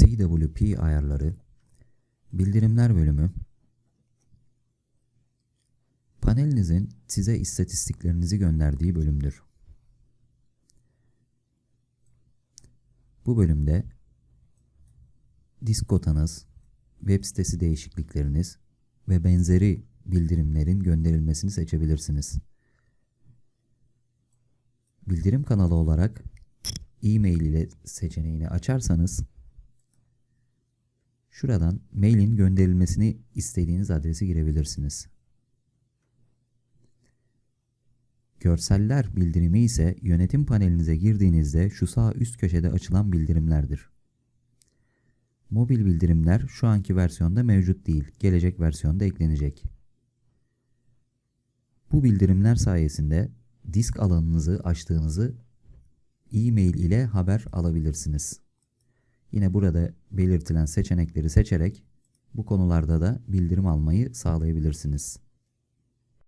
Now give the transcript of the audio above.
CWP ayarları, bildirimler bölümü, panelinizin size istatistiklerinizi gönderdiği bölümdür. Bu bölümde disk kotanız, web sitesi değişiklikleriniz ve benzeri bildirimlerin gönderilmesini seçebilirsiniz. Bildirim kanalı olarak e-mail ile seçeneğini açarsanız şuradan mailin gönderilmesini istediğiniz adresi girebilirsiniz. Görseller bildirimi ise yönetim panelinize girdiğinizde şu sağ üst köşede açılan bildirimlerdir. Mobil bildirimler şu anki versiyonda mevcut değil, gelecek versiyonda eklenecek. Bu bildirimler sayesinde disk alanınızı açtığınızı e-mail ile haber alabilirsiniz. Yine burada belirtilen seçenekleri seçerek bu konularda da bildirim almayı sağlayabilirsiniz.